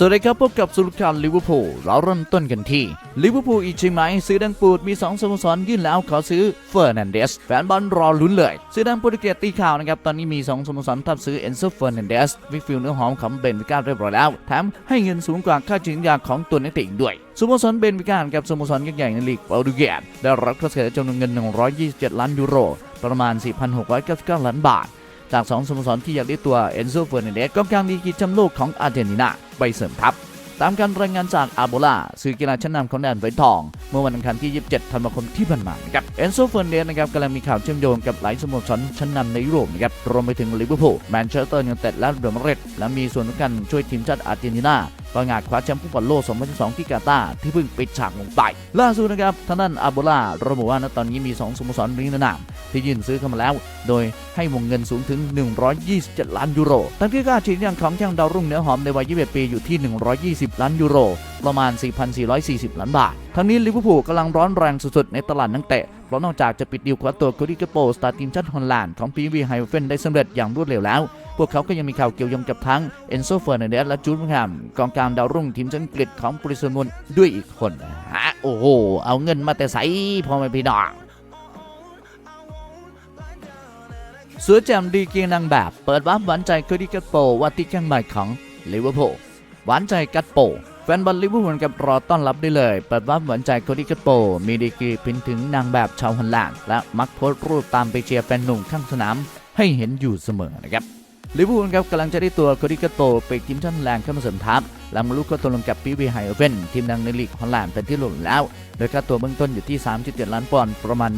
สวัสดีครับพบกับสุลการลิเวอร์พูลเราเริ่มต้นกันที่ลิเวอร์พูลอีกใช่ไหมซื้อดังปูดมี 2สโมสรยื่นแล้วขอซื้อเฟอร์นันเดสแฟนบอลรอลุ้นเลย ซื้อดังโปรตุเกสตีข่าวนะครับ ตอนนี้มี 2สโมสรทับซื้อเอนโซเฟอร์นันเดสวิกฟิลเนื้อหอมของเบนวิก้าเรียบร้อยแล้วแถมให้เงินสูงกว่าค่าจินยาของตัวนักเตะอีกด้วยสโมสรเบนวิก้ากับสโมสรยักษ์ใหญ่ในลีกโปรตุเกสได้รับค่าเสียจำนวนเงิน 127 ล้านยูโรประมาณ 4,699 ล้านบาท จาก 2สโมสรที่อยากได้ตัวเอนโซเฟอร์นันเดสกองกลางดีกีแชมป์โลกของอาร์เจนตินาไปเสริมทัพตามการรายงานจากอาโบลาสื่อกีฬาชั้นนำของแดนไวทอง เมื่อวันอังคารที่ 27 ธันวาคมที่ผ่านมานะครับเอนโซเฟอร์เนสนะครับกำลังมีข่าวเชื่อมโยงกับหลายสโมสรชั้นนำในยุโรปนะครับรวมไปถึงลิเวอร์พูลแมนเชสเตอร์ยูไนเต็ดและเรอัลมาดริดและมีส่วนสำคัญช่วยทีมชาติอาร์เจนตินาประงาดคว้าแชมป์ฟุตบอลโลก 2012ที่กาตาร์ที่เพิ่งปิดฉากลงไป ล่าสุดนะครับท่างด้นอาโบลาระบุว่าณตอนนี้มี 2สโมสรริงนาม ที่ยื่นซื้อเข้ามาแล้ว โดยให้วงเงินสูงถึง 127 ล้านยูโรทั้งที่ค่าฉีดยางของช่างดาวรุ่งเนื้อหอมในวัย 21 ปีอยู่ที่ 120 ล้านยูโร ประมาณ 4,440 ล้านบาท ทั้งนี้ลิเวอร์พูลกำลังร้อนแรงสุดๆในตลาดนักเตะเพราะนอกจากจะปิดดีลคว้าตัวโคดิกาโปสตาร์ทีมชาติฮอลแลนด์ของปีวีไฮเฟนได้สำเร็จอย่างรวดเร็วแล้ว พวกเขาก็ยังมีข่าวเกี่ยวโยงกับทั้งเอนโซเฟอร์นันเดสและจูดมิงแฮมกองกลางดาวรุ่งทีมชาติอังกฤษของบริษัทมุนด้วยอีกคนฮะโอ้โหเอาเงินมาแต่ใสพอไม่พี่น้องสือแจ่มดีเกียงนางแบบ เปิดวาร์ปหวานใจคดิกัตโปว่าที่แข้งใหม่ของลิเวอร์พูลหวานใจกัตโปแฟนบอลลิเวอร์พูลกับรอต้อนรับได้เลย เปิดวาร์ปหวานใจคดิกัตโปมีดีกรีเป็นถึงนางแบบชาวฮอลแลนด์และมักโพสต์รูปตามไปเชียร์แฟนหนุ่มข้างสนามให้เห็นอยู่เสมอนะครับ ลิเวอร์พูลครับกำลังจะได้ตัวโคดิกโตโปไปทีมชาติฮอลแรงเข้ามาเสริมทัพ ลังมาลุกเข้าตัวลงกับปีวีไฮเฟนทีมดังในลีกฮอลแลนด์เป็นที่หล่นแล้ว โดยค่าตัวเบื้องต้นอยู่ที่ 37 ล้านปอนด์ประมาณ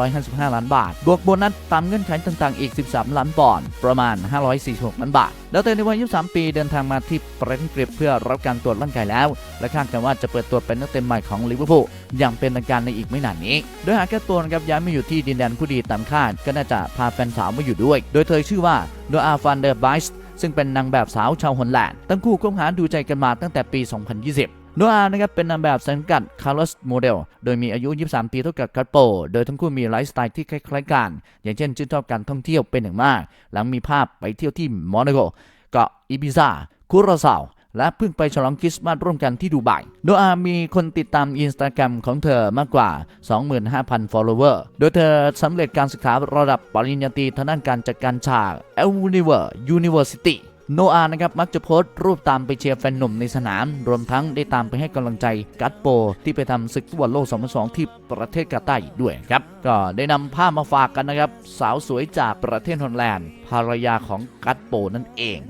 1,555 ล้านบาท บวกโบนัสตามเงื่อนไขต่างๆอีก 13 ล้านปอนด์ประมาณ 546 ล้านบาท แล้วแต่ในวัย 23 ปีเดินทางมาที่ประเทศอังกเพื่อรับการตรวจร่างกายแล้ว และคาดกันว่าจะเปิดตัวเป็นนักเตะใหม่ของลิเวอร์พูลอย่างเป็นทางการในอีกไม่นานนี้ โดยหากแก้ตัวนะครับย้ายมาอยู่ที่ดินแดนผู้ดีตามคาดก็น่าจะพาแฟนสาวมาอยู่ด้วย โดยเธอชื่อว่าโนอาฟันเดอร์ไบส์ ซึ่งเป็นนางแบบสาวชาวฮอลแลนด์ทั้งคู่คบหาดูใจกันมาตั้งแต่ปี 2020โนอานะครับเป็นนางแบบสังกัดคาร์ลสโมเดลโดยมีอายุ 23 ปีเท่ากับคัตโป โดยทั้งคู่มีไลฟ์สไตล์ที่คล้ายๆกัน อย่างเช่นชื่นชอบการท่องเที่ยวเป็นอย่างมาก หลังมีภาพไปเที่ยวที่มอนาโกเกาะอิบิซาคุราซาว และเพิ่งไปฉลองคริสต์มาสร่วมกันที่ดูไบโนอามีคนติดตามอินสตาแกรมของเธอมากกว่า 25,000 follower โดยเธอสำเร็จการศึกษาระดับปริญญาตรีทางด้านการจัดการฉาก e l n i v e r University โนอานะครับ มักจะโพสต์รูปตามไปเชียร์แฟนหนุ่มในสนาม รวมทั้งได้ตามไปให้กำลังใจกัตโป ที่ไปทำศึกฟุตบอลโลก 2002 ที่ประเทศกาตาร์อีกด้วยครับ ก็ได้นำภาพมาฝากกันนะครับ สาวสวยจากประเทศฮอลแลนด์ภรรยาของกัตโปนั่นเอง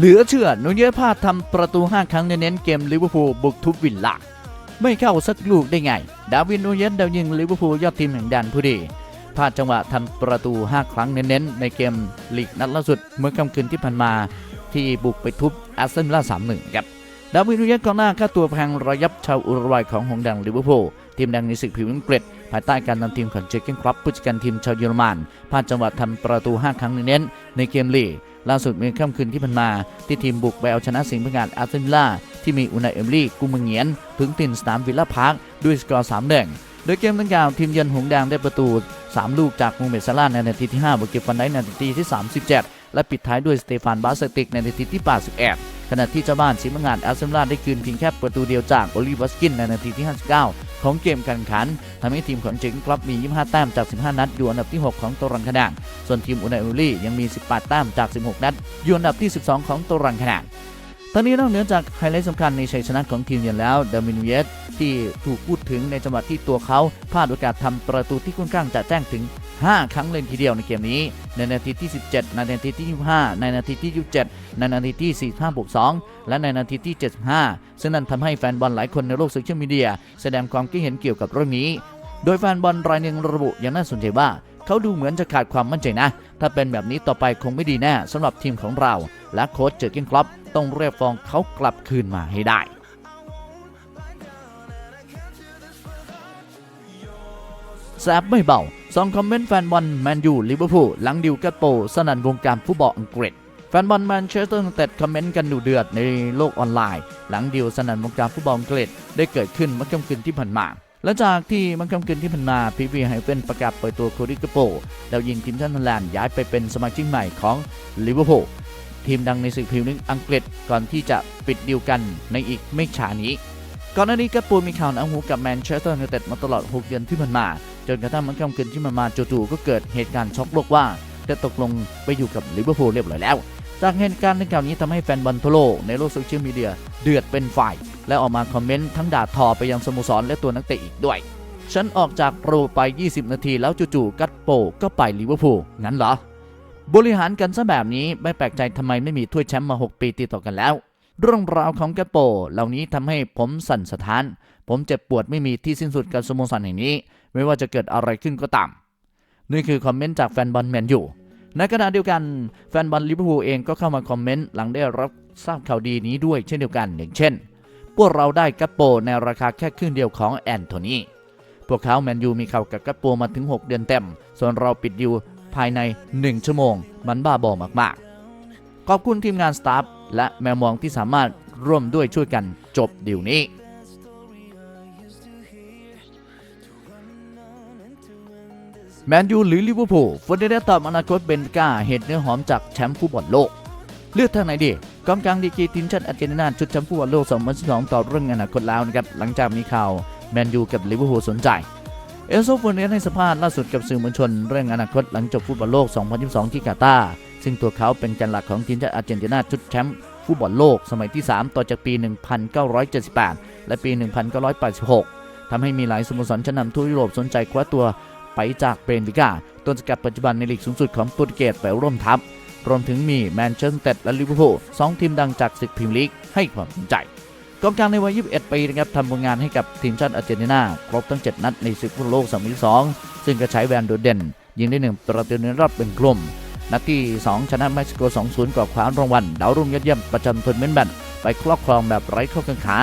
เหลือเชื่อนุเยสพาดทำประตู 5 ครั้งในเน้นเกมลิเวอร์พูลบุกทุบวิลล่าไม่เข้าสักลูกได้ไง ดาวินนูเยสดาวยิงลิเวอร์พูลยอดทีมแห่งแดนผู้ดีพลาดจังหวะทำประตู 5 ครั้งเน้นๆในเกมลีกนัดล่าสุดเมื่อค่ำคืนที่ผ่านมาที่บุกไปทุบแอสตันวิลล่า3-1ครับดาวินนูเยสกองหน้าค่าตัวแพงระยับชาวอุรุกวัยของหงแดังลิเวอร์พูลทีมดังในศึกพรีเมียร์อังกฤษภายใต้การนำทีมของเจอร์เกนครอปผู้จัดการทีมชาวเยอรมันพลาดจังหวะทำประตู 5 ครั้งเน้นๆในเกมลีก ล่าสุดเมื่อค่ำคืนที่ผ่านมา ที่ทีมบุกไปเอาชนะสิงห์พังงานอาร์เซนอลที่มีอุนายเอมรี่กุมเมงเงียนถึงตินสนามวิลล่าพาร์คด้วยสกอร์3 1โดยเกมดังกล่าวทีมเยือนหงส์แดงได้ประตู 3 ลูกจากมูเมดซาร่าในนาทีที่ 5บวกเก็บฟันได้ในนาทีที่ 37 และปิดท้ายด้วยสเตฟานบาสติกในนาทีที่ 81ขณะที่เจ้าบ้านสิงห์พังงานอาร์เซนอลได้คืนเพียงแค่ประตูเดียวจากโอลิวัสกินในนาทีที่ 59 ของเกมการขันทำให้ทีมของเจงกรับมี 25 แต้มจาก 15 นัดอยู่อันดับที่ 6 ของตารางคะแนนส่วนทีมอุนายอุลี่ยังมี 18 แต้มจาก 16 นัดอยู่อันดับที่ 12 ของตารางคะแนนตอนนี้นอกเหนือจากไฮไลท์สำคัญในชัยชนะของทีมเยือนแล้วเดมินเวสที่ถูกพูดถึงในจังหวะที่ตัวเขาพลาดโอกาสทำประตูที่ค่อนข้างจะแจ้งถึง 5 ครั้งเลยทีเดียวในเกมนี้ ในนาทีที่ 17 ในนาทีที่ 25 ในนาทีที่ 27 ในนาทีที่ 45บวก2และในนาทีที่ 75 ซึ่งนั่นทำให้แฟนบอลหลายคนในโลกโซเชียลมีเดียแสดงความคิดเห็นเกี่ยวกับเรื่องนี้ โดยแฟนบอลรายหนึ่งระบุอย่างน่าสนใจว่าเขาดูเหมือนจะขาดความมั่นใจนะ ถ้าเป็นแบบนี้ต่อไปคงไม่ดีแน่สำหรับทีมของเรา และโค้ชเจอร์เกนคลอปต้องเรียกฟองเขากลับคืนมาให้ได้ แซบไม่เบา สองคอมเมนต์แฟนบอลแมนยูลิเวอร์พูลหลังดิวกัตโปสนั่นวงการฟุตบอลอังกฤษแฟนบอลแมนเชสเตอร์ยูไนเต็ดคอมเมนต์กันดูเดือดในโลกออนไลน์ หลังดิวสนั่นวงการฟุตบอลอังกฤษได้เกิดขึ้นเมื่อค่ำคืนที่ผ่านมาหลังจากที่เมื่อค่ำคืนที่ผ่านมาพีวีไฮเฟนประกาศเปิดตัวโคดิกาโปดาวยิงทีมชาติฮอลแลนด์ย้ายไปเป็นสมาชิกใหม่ของลิเวอร์พูลทีมดังในศึกพรีเมียร์ลีกอังกฤษก่อนที่จะปิดดีลกันในอีกไม่ช้านี้ก่อนหน้านี้กัปปูมีข่าวหนังหูกับแมนเชสเตอร์ยูไนเต็ดมาตลอด 6 เดือนที่ผ่านมา จนกระทั่งมันค่ำคืนที่มันมาจู่ๆก็เกิดเหตุการณ์ช็อกโลกว่าจะตกลงไปอยู่กับลิเวอร์พูลเรียบร้อยแล้ว จากเหตุการณ์ดังกล่าวนี้ทำให้แฟนบอลทั่วโลกในโลกโซเชียลมีเดียเดือดเป็นฝ่าย และออกมาคอมเมนต์ทั้งด่าทอไปยังสโมสรและตัวนักเตะอีกด้วย ฉันออกจากโปรไป 20 นาทีแล้วจู่ๆกัตโปก็ไปลิเวอร์พูลงั้นเหรอบริหารกันซะแบบนี้ไม่แปลกใจทำไมไม่มีถ้วยแชมป์มา 6 ปีติดต่อกันแล้ว เรื่องราวของกัตโปเหล่านี้ทำให้ผมสั่นสะท้าน ผมเจ็บปวดไม่มีที่สิ้นสุดกับสโมสรแห่งนี้ ไม่ว่าจะเกิดอะไรขึ้นก็ตาม นี่คือคอมเมนต์จากแฟนบอลแมนยูในขณะเดียวกันแฟนบอลลิเวอร์พูลเองก็เข้ามาคอมเมนต์หลังได้รับทราบข่าวดีนี้ด้วยเช่นเดียวกันอย่างเช่น พวกเราได้กัปโปในราคาแค่ครึ่งเดียวของแอนโทนีพวกเขาแมนยูมีข่าวกับกัปโปมาถึง 6 เดือนเต็ม ส่วนเราปิดดิวภายใน 1 ชั่วโมง มันบ้าบอมากๆ ขอบคุณทีมงานสตาฟและแมวมองที่สามารถร่วมด้วยช่วยกันจบดิวนี้ แมนยูหรือลิเวอร์พูลฟอร์เดเดตอบอนาคตเบนกาเห็ดเนื้อหอมจากแชมป์ฟุตบอลโลก เลือกทางไหนดีกองกลางดีกีทีมชาติอาร์เจนตินาชุดแชมป์ฟุตบอลโลก 2012ต่อเรื่องอนาคตแล้วนะครับหลังจากมีข่าวแมนยูกับลิเวอร์พูลสนใจ เอลโซฟอร์เนสให้สัมภาษณ์ล่าสุดกับสื่อมวลชน เรื่องอนาคตหลังจบฟุตบอลโลก 2022 ที่กาตาร์ซึ่งตัวเขาเป็นแกนหลักของทีมชาติอาร์เจนตินาชุดแชมป์ฟุตบอลโลก สมัยที่ 3 ต่อจากปี 1978 และปี 1986ทำให้มีหลายสโมสรชั้นนำทั่วยุโรปสนใจคว้าตัว ไปจากเบนฟิก้าต้นสกัดปัจจุบันในลีกสูงสุดของโปรตุเกสไปร่วมทัพ รวมถึงมีแมนเชสเตอร์และลิเวอร์พูลสองทีมดังจากศึกพรีเมียร์ลีกให้ความสนใจกองกลางในวัย 21 ปีนะครับทำผลงานให้กับทีมชาติอาร์เจนตินาครบทั้ง 7 นัดในศึกฟุตบอลโลก 2022 ซึ่งก็ใช้แวนโดดเด่นยิงได้ 1 ประตูในรอบเป็นกลุ่ม นัดที่ 2 ชนะเม็กซิโก 2-0กับคว้ารางวัลดาวรุ่งยอดเยี่ยมประจำทัวร์นเมนต์แบนไปครอบครองแบบไร้ข้อกังขา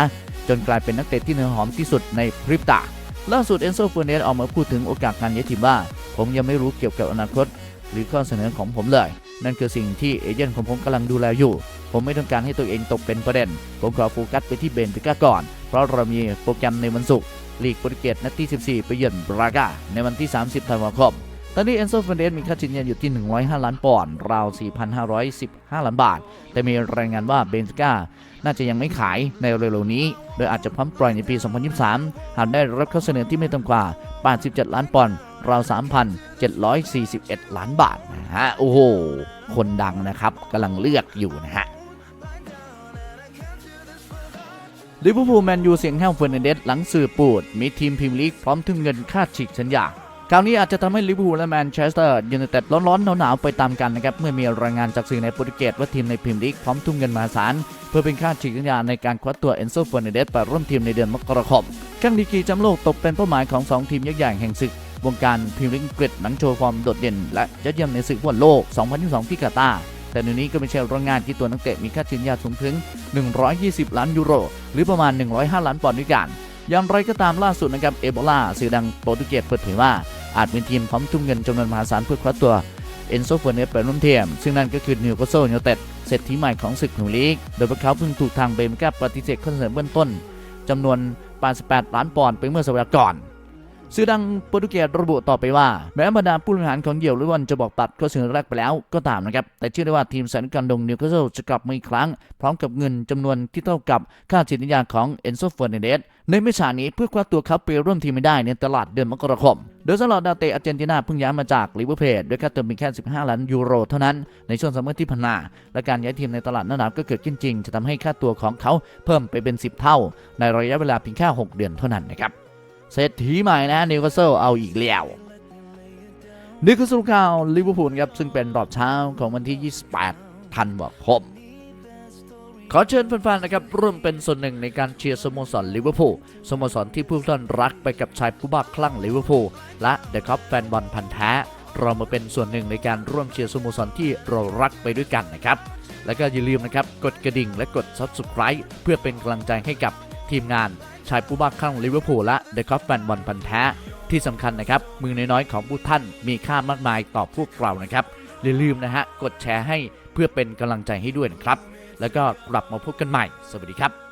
จนกลายเป็นนักเตะที่เนื้อหอมที่สุดในพริบตา ล่าสุดเอนโซฟูเนสออกมาพูดถึงโอกาสการย้ายทีมว่า ผมยังไม่รู้เกี่ยวกับอนาคต หรือข้อเสนอของผมเลย นั่นคือสิ่งที่เอเจนต์ของผมกำลังดูแลอยู่ ผมไม่ต้องการให้ตัวเองตกเป็นประเด็น ผมขอโฟกัสไปที่เบนฟิก้าก่อน เพราะเรามีโปรแกรมในวันศุกร์ลีกโปรตุเกสนัดที่ 14 ไปเยือนบรากาในวันที่ 30 ธันวาคม ตอนนี้เอนโซเฟอร์เนสมีค่าชิงเงินอยู่ที่ 105 ล้านปอนด์ราว 4,515 ล้านบาท แต่มีรายงานว่าเบนฟิก้าน่าจะยังไม่ขายในเร็วๆนี้ โดยอาจจะพร้อมปล่อยในปี 2023 หากได้รับข้อเสนอที่ไม่ต่ำกว่า 87 ล้านปอนด์ราว 3,741 ล้านบาทนะฮะ โอ้โห คนดังนะครับกำลังเลือกอยู่นะฮะลิเวอร์พูลแมนยูเสียงแห้วเฟอร์นันเดสหลังสื่อปูด มีทีมพรีเมียร์ลีกพร้อมทุ่มเงินค่าฉีกสัญญา คราวนี้อาจจะทำให้ลิเวอร์พูลและแมนเชสเตอร์ยูไนเต็ดร้อนๆหนาวๆไปตามกันนะครับเมื่อมีรายงานจากสื่อในโปรตุเกสว่าทีมในพรีเมียร์ลีกพร้อมทุ่มเงินมหาศาลเพื่อเป็นค่าฉีกสัญญาในการคว้าตัวเอนโซเฟอร์นันเดสไปร่วมทีมในเดือนมกราคมข้างดีกรีแชมโลกตกเป็นเป้าหมายของ 2 ทีมยักษ์ใหญ่แห่งศึกวงการพรีเมียร์ลีกอังกฤษหลังโชว์ฟอร์มโดดเด่นและยอดเยี่ยมในศึกฟุตบอลโลก 2022 ที่กาตาร์แต่ในนี้ก็ไม่ใช่เรื่องงานที่ตัวนักเตะมีค่าชิงยาสูงถึง 120 ล้านยูโร หรือประมาณ 105 ล้านปอนด์ด้วยกันอย่างไรก็ตามล่าสุดนะครับเอโบลาสื่อดังโปรตุเกสเปิดเผยว่า อาจมีทีมพร้อมทุ่มเงินจำนวนมหาศาลเพื่อคว้าตัวเอนโซเฟอร์เนสไปร่วมทีมซึ่งนั่นก็คือนิวคาสเซิลยูไนเต็ดเศรษฐีใหม่ของศึกหนูลีก โดยพวกเขาเพิ่งถูกทางเบรเมก้าปฏิเสธข้อเสนอเบื้องต้นจำนวน 88 ล้านปอนด์ไปเมื่อสัปดาห์ก่อน สื่อดังโปรตุเกสระบุต่อไปว่า แม้บรรดาผู้บริหารของเหยี่ยวลิวันจะบอกตัดข้อเสนอแรกไปแล้วก็ตามนะครับ แต่เชื่อได้ว่าทีมสายการดงนิวคาสเซิลจะกลับมาอีกครั้ง พร้อมกับเงินจำนวนที่เท่ากับค่าจิตวิญาของเอนโซเฟอร์นันเดสในไม่ช้านี้เพื่อคว้าตัวเขาไปร่วมทีมไม่ได้ในตลาดเดือนมกราคมโดยสำหรับดาวเตะอาร์เจนตินาเพิ่งย้ายมาจากลิเวอร์พูลด้วยค่าเติมเพียงแค่ 15 ล้านยูโรเท่านั้น ในช่วงซัมเมอร์ที่ผ่านมาและการย้ายทีมในตลาดหน้าหนาวก็เกิดขึ้นจริง จะทำให้ค่าตัวของเขาเพิ่มไปเป็น 10 เท่า ในระยะเวลาเพียงแค่ 6 เดือนเท่านั้นนะครับ เศรษฐีใหม่นะนิวคาสเซิลเอาอีกแล้วนี่คือสรุปข่าวลิเวอร์พูลครับ ซึ่งเป็นรอบเช้าของวันที่ 28 ธันวาคม ขอเชิญแฟนๆนะครับร่วมเป็นส่วนหนึ่งในการเชียร์สโมสรลิเวอร์พูลสโมสรที่ผู้ท่านรักไปกับชายผู้บ้าคลั่งลิเวอร์พูลและเดอะคัพแฟนบอลพันธ์แท้ เรามาเป็นส่วนหนึ่งในการร่วมเชียร์สโมสรที่เรารักไปด้วยกันนะครับ แล้วก็อย่าลืมนะครับกดกระดิ่งและกด Subscribe เพื่อเป็นกำลังใจให้กับทีมงาน ชายผู้บ้าคลั่งลิเวอร์พูลและเดอะคอปแฟนบอลพันธ์แท้ ที่สำคัญนะครับ มือน้อยๆของผู้ท่านมีค่ามากมายต่อพวกเรานะครับอย่าลืมนะฮะกดแชร์ให้เพื่อเป็นกำลังใจให้ด้วยนะครับ แล้วก็กลับมาพบกันใหม่ สวัสดีครับ